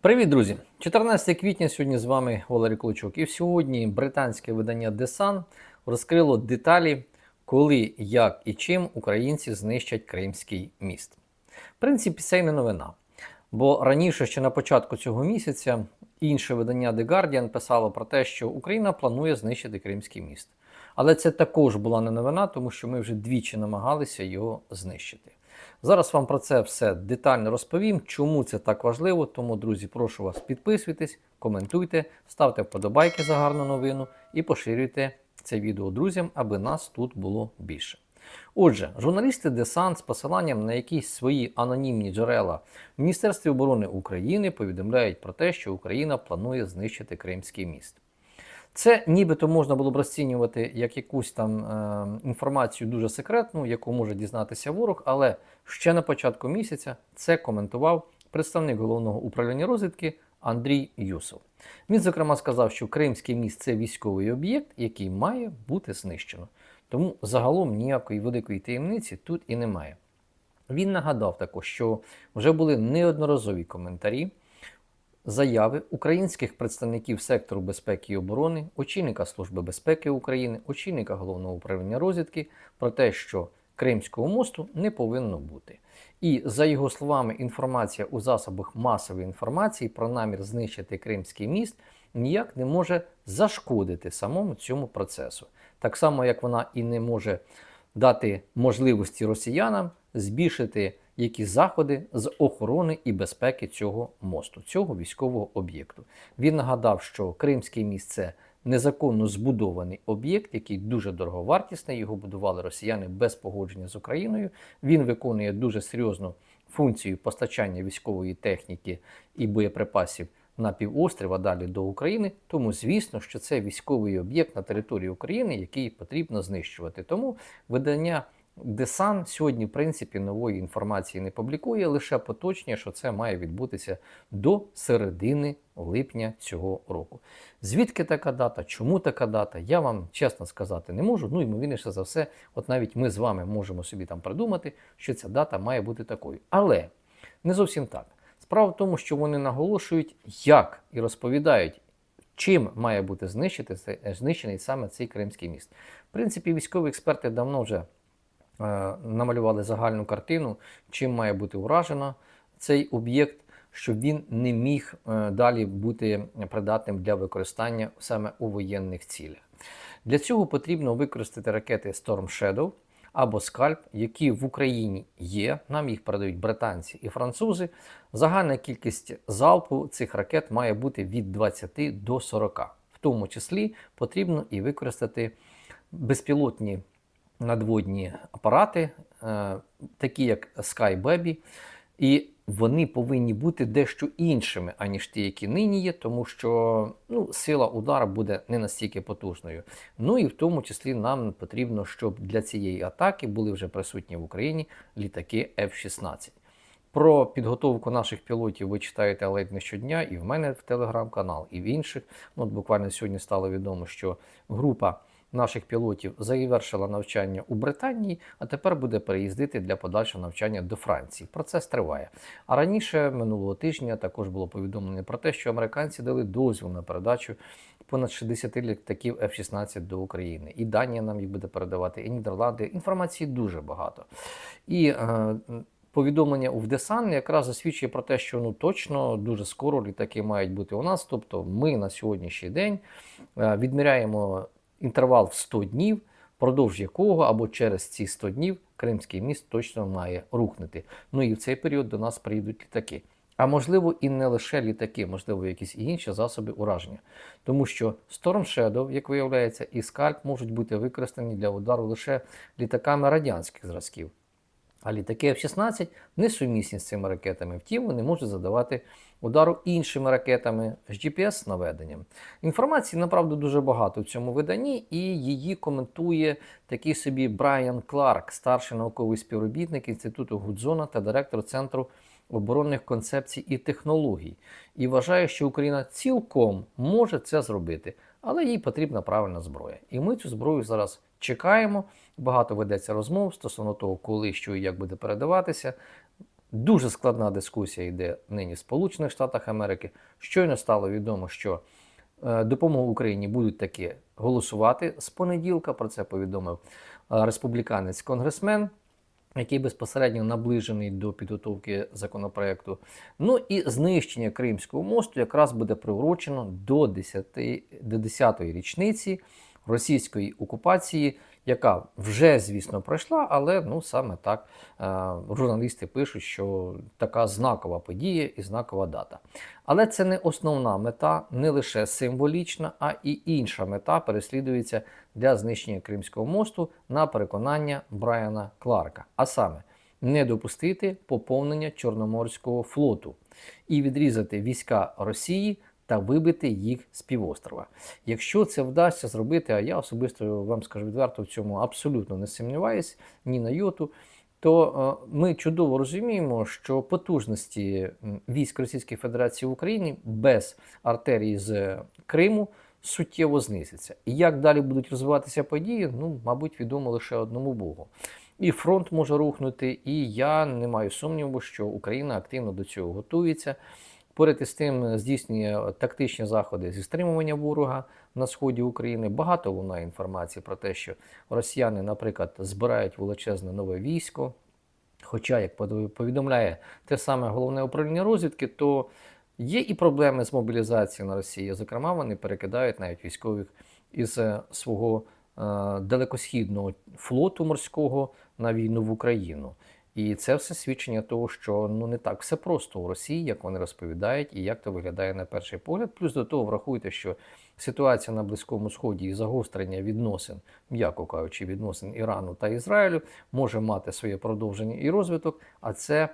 Привіт, друзі! 14 квітня сьогодні з вами Валерій Клочок. І сьогодні британське видання The Sun розкрило деталі, коли, як і чим українці знищать Кримський міст. В принципі, це й не новина. Бо раніше, ще на початку цього місяця, інше видання The Guardian писало про те, що Україна планує знищити Кримський міст. Але це також була не новина, тому що ми вже двічі намагалися його знищити. Зараз вам про це все детально розповім, чому це так важливо. Тому, друзі, прошу вас підписуйтесь, коментуйте, ставте вподобайки за гарну новину і поширюйте це відео друзям, аби нас тут було більше. Отже, журналісти Десант з посиланням на якісь свої анонімні джерела в Міністерстві оборони України повідомляють про те, що Україна планує знищити Кримський міст. Це нібито можна було б розцінювати як якусь там е, інформацію дуже секретну, яку може дізнатися ворог, але ще на початку місяця це коментував представник головного управління розвідки Андрій Юсов. Він, зокрема, сказав, що Кримський міст це військовий об'єкт, який має бути знищено. Тому загалом ніякої великої таємниці тут і немає. Він нагадав також, що вже були неодноразові коментарі заяви українських представників сектору безпеки і оборони, очільника Служби безпеки України, очільника головного управління розвідки про те, що Кримського мосту не повинно бути. І за його словами, інформація у засобах масової інформації про намір знищити Кримський міст ніяк не може зашкодити самому цьому процесу, так само як вона і не може дати можливості росіянам збільшити якісь заходи з охорони і безпеки цього мосту, цього військового об'єкту. Він нагадав, що Кримський міст це незаконно збудований об'єкт, який дуже дороговартісний. Його будували росіяни без погодження з Україною. Він виконує дуже серйозну функцію постачання військової техніки і боєприпасів на півострів, а далі до України. Тому, звісно, що це військовий об'єкт на території України, який потрібно знищувати. Тому видання. Десан сьогодні, в принципі, нової інформації не публікує, лише поточні, що це має відбутися до середини липня цього року. Звідки така дата? Чому така дата? Я вам чесно сказати не можу. Ну, ймовірніше за все, от навіть ми з вами можемо собі там придумати, що ця дата має бути такою. Але не зовсім так. Справа в тому, що вони наголошують, як і розповідають. Чим має бути знищений саме цей Кримський міст? В принципі, військові експерти давно вже намалювали загальну картину, чим має бути уражено цей об'єкт, щоб він не міг е, далі бути придатним для використання саме у воєнних цілях. Для цього потрібно використати ракети Storm Shadow або Scalp, які в Україні є. Нам їх передають британці і французи. Загальна кількість залпу цих ракет має бути від 20 до 40. В тому числі потрібно і використати безпілотні надводні апарати, е, такі як SkyBaby, і вони повинні бути дещо іншими, аніж ті, які нині є, тому що ну, сила удару буде не настільки потужною. Ну і в тому числі нам потрібно, щоб для цієї атаки були вже присутні в Україні літаки F-16. Про підготовку наших пілотів ви читаєте ледь не щодня, і в мене в телеграм-канал, і в інших. Ну, от Буквально сьогодні стало відомо, що група наших пілотів завершила навчання у Британії, а тепер буде переїздити для подальшого навчання до Франції. Процес триває. А раніше минулого тижня також було повідомлено про те, що американці дали дозвіл на передачу понад 60 літаків F-16 до України. І Данія нам їх буде передавати, і Нідерланди. Інформації дуже багато. І е, Повідомлення у Вдесан якраз засвідчує про те, що ну точно дуже скоро літаки мають бути у нас. Тобто, ми на сьогоднішній день е, відміряємо інтервал в 100 днів, продовж якого або через ці 100 днів Кримський міст точно має рухнути. Ну і в цей період до нас приїдуть літаки. А можливо, і не лише літаки, можливо, якісь інші засоби ураження. Тому що Storm Shadow, як виявляється, і скальп можуть бути використані для удару лише літаками радянських зразків. А літаки F-16 несумісні з цими ракетами. Втім, вони можуть задавати удару іншими ракетами з GPS-наведенням. Інформації, направду, дуже багато в цьому виданні, і її коментує такий собі Брайан Кларк, старший науковий співробітник Інституту Гудзона та директор Центру оборонних концепцій і технологій. І вважає, що Україна цілком може це зробити, але їй потрібна правильна зброя. І ми цю зброю зараз чекаємо. Багато ведеться розмов стосовно того, коли, що і як буде передаватися. Дуже складна дискусія йде нині в Сполучених Штатах Америки. Щойно стало відомо, що е, допомогу Україні будуть таки голосувати з понеділка. Про це повідомив е, республіканець конгресмен, який безпосередньо наближений до підготовки законопроекту. Ну і знищення Кримського мосту якраз буде приурочено до 10, до 10-ї річниці російської окупації, яка вже, звісно, пройшла, але ну саме так е, журналісти пишуть, що така знакова подія і знакова дата. Але це не основна мета, не лише символічна, а і інша мета переслідується для знищення Кримського мосту на переконання Брайана Кларка. А саме не допустити поповнення Чорноморського флоту і відрізати війська Росії та вибити їх з півострова. Якщо це вдасться зробити, а я особисто вам скажу відверто в цьому абсолютно не сумніваюсь, ні на йоту. То е, ми чудово розуміємо, що потужності військ Російської Федерації в Україні без артерії з Криму суттєво знизяться. І як далі будуть розвиватися події, ну, мабуть, відомо лише одному Богу. І фронт може рухнути, і я не маю сумніву, що Україна активно до цього готується. Поряд із тим здійснює тактичні заходи зі стримування ворога на сході України. Багато лунає інформації про те, що росіяни, наприклад, збирають величезне нове військо. Хоча, як повідомляє те саме головне управління розвідки, то є і проблеми з мобілізацією на Росії. Зокрема, вони перекидають навіть військових із е, свого е, далекосхідного флоту морського на війну в Україну. І це все свідчення того, що ну не так все просто у Росії, як вони розповідають, і як то виглядає на перший погляд. Плюс до того врахуйте, що ситуація на Близькому Сході і загострення відносин, м'яко кажучи, відносин Ірану та Ізраїлю може мати своє продовження і розвиток, а це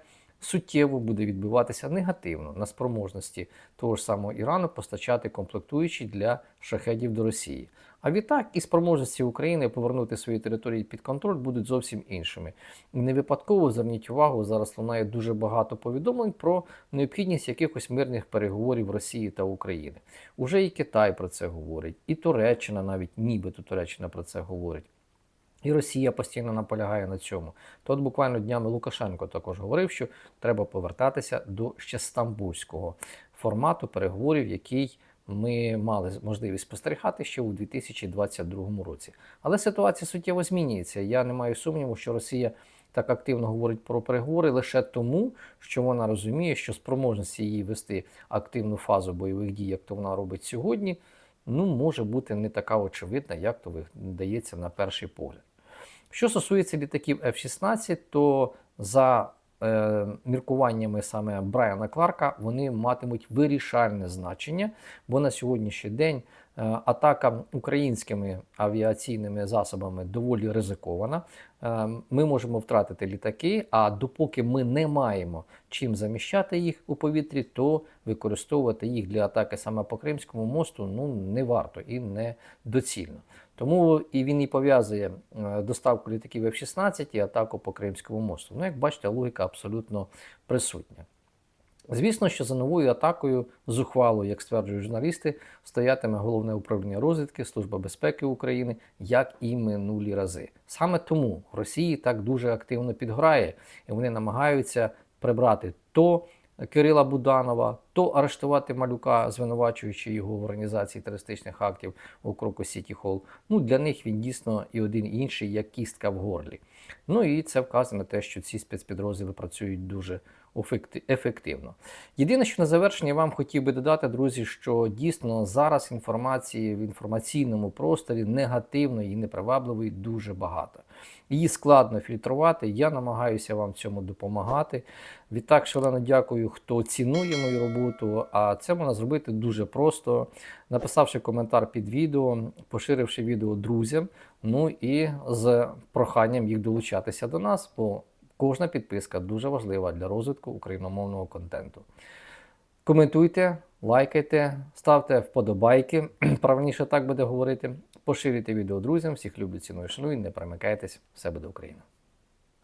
суттєво буде відбиватися негативно на спроможності того ж самого Ірану постачати комплектуючі для шахедів до Росії. А відтак і спроможності України повернути свої території під контроль будуть зовсім іншими. І не випадково зверніть увагу, зараз лунає дуже багато повідомлень про необхідність якихось мирних переговорів Росії та України. Уже і Китай про це говорить, і Туреччина, навіть нібито Туреччина про це говорить. І Росія постійно наполягає на цьому. Тут буквально днями Лукашенко також говорив, що треба повертатися до ще стамбульського формату переговорів, який ми мали можливість спостерігати ще у 2022 році. Але ситуація суттєво змінюється. Я не маю сумніву, що Росія так активно говорить про переговори лише тому, що вона розуміє, що спроможності її вести активну фазу бойових дій, як то вона робить сьогодні, ну може бути не така очевидна, як то видається на перший погляд. Що стосується літаків F-16, то за е, міркуваннями саме Брайана Кларка вони матимуть вирішальне значення, бо на сьогоднішній день е, атака українськими авіаційними засобами доволі ризикована. Е, ми можемо втратити літаки, а допоки ми не маємо чим заміщати їх у повітрі, то використовувати їх для атаки саме по Кримському мосту ну не варто і не доцільно. Тому і він і пов'язує е, доставку літаків F-16 і атаку по Кримському мосту. Ну, як бачите, логіка абсолютно присутня. Звісно, що за новою атакою зухвало, як стверджують журналісти, стоятиме головне управління розвідки Служба безпеки України, як і минулі рази. Саме тому Росії так дуже активно підграє, і вони намагаються прибрати то Кирила Буданова, то арештувати малюка, звинувачуючи його в організації терористичних актів у Кроку Сіті Холл. Ну для них він дійсно і один і інший, як кістка в горлі. Ну і це вказує на те, що ці спецпідрозділи працюють дуже ефективно. Єдине, що на завершення вам хотів би додати, друзі, що дійсно зараз інформації в інформаційному просторі негативної і непривабливої дуже багато. Її складно фільтрувати. Я намагаюся вам цьому допомагати. Відтак, шалено дякую, хто цінує мою роботу. А це можна зробити дуже просто, написавши коментар під відео, поширивши відео друзям. Ну і з проханням їх долучатися до нас. бо Кожна підписка дуже важлива для розвитку україномовного контенту. Коментуйте, лайкайте, ставте вподобайки, правильніше так буде говорити. Поширюйте відео друзям, всіх люблю, ціную, шаную, не примикайтесь, все буде Україна!